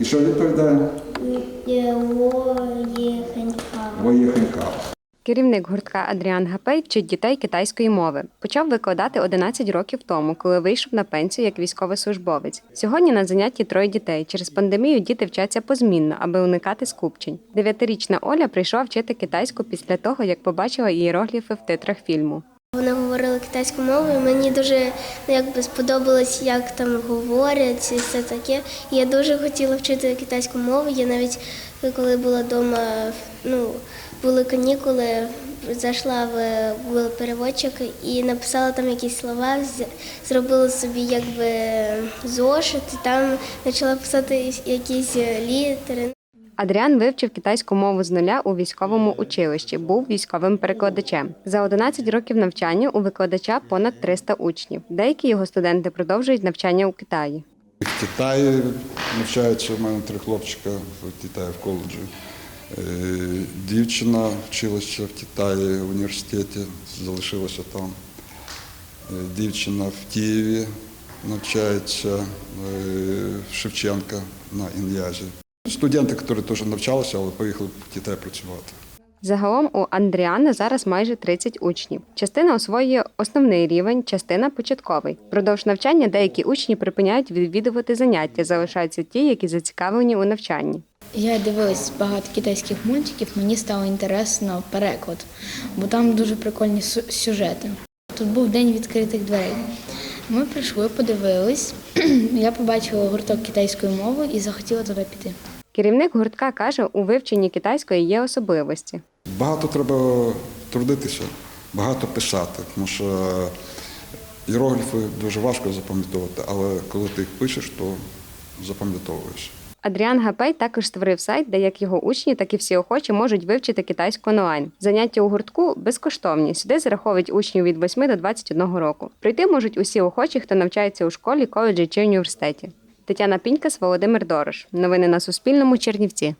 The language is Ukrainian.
І що відповідає? Воєхенька. Керівник гуртка Адріан Гапей вчить дітей китайської мови. Почав викладати 11 років тому, коли вийшов на пенсію як військовослужбовець. Сьогодні на занятті троє дітей. Через пандемію діти вчаться позмінно, аби уникати скупчень. Дев'ятирічна Оля прийшла вчити китайську після того, як побачила ієрогліфи в титрах фільму. Говорили китайською мовою. Мені дуже ну, якби сподобалось, як там говорять і все таке. І я дуже хотіла вчити китайську мову. Я навіть коли була вдома, ну були канікули, зайшла в Google переводчик і написала там якісь слова, зробила собі якби зошит, і там почала писати якісь літери. Адріан вивчив китайську мову з нуля у військовому училищі, був військовим перекладачем. За 11 років навчання у викладача понад 300 учнів. Деякі його студенти продовжують навчання у Китаї. В Китаї навчаються у мене три хлопчика в Китаї в коледжі. Е, Дівчина вчилася в Китаї в університеті, залишилася там. Е, Дівчина в Києві навчається е, в Шевченка на Ін'язі. Студенти, які теж навчалися, але поїхали в Китай працювати. Загалом у Андріана зараз майже 30 учнів. Частина освоює основний рівень, частина початковий. Впродовж навчання деякі учні припиняють відвідувати заняття, залишаються ті, які зацікавлені у навчанні. Я дивилась багато китайських мультиків, мені стало інтересно переклад, бо там дуже прикольні сюжети. Тут був день відкритих дверей. Ми прийшли, подивились. Я побачила гурток китайської мови і захотіла туди піти. Керівник гуртка каже, у вивченні китайської є особливості. Багато треба трудитися, багато писати, тому що іерогліфи дуже важко запам'ятовувати, але коли ти їх пишеш, то запам'ятовуєш. Адріан Гапей також створив сайт, де як його учні, так і всі охочі можуть вивчити китайську онлайн. Заняття у гуртку безкоштовні. Сюди зараховують учнів від 8 до 21 року. Прийти можуть усі охочі, хто навчається у школі, коледжі чи університеті. Тетяна Пінькас, Володимир Дорош. Новини на Суспільному. Чернівці.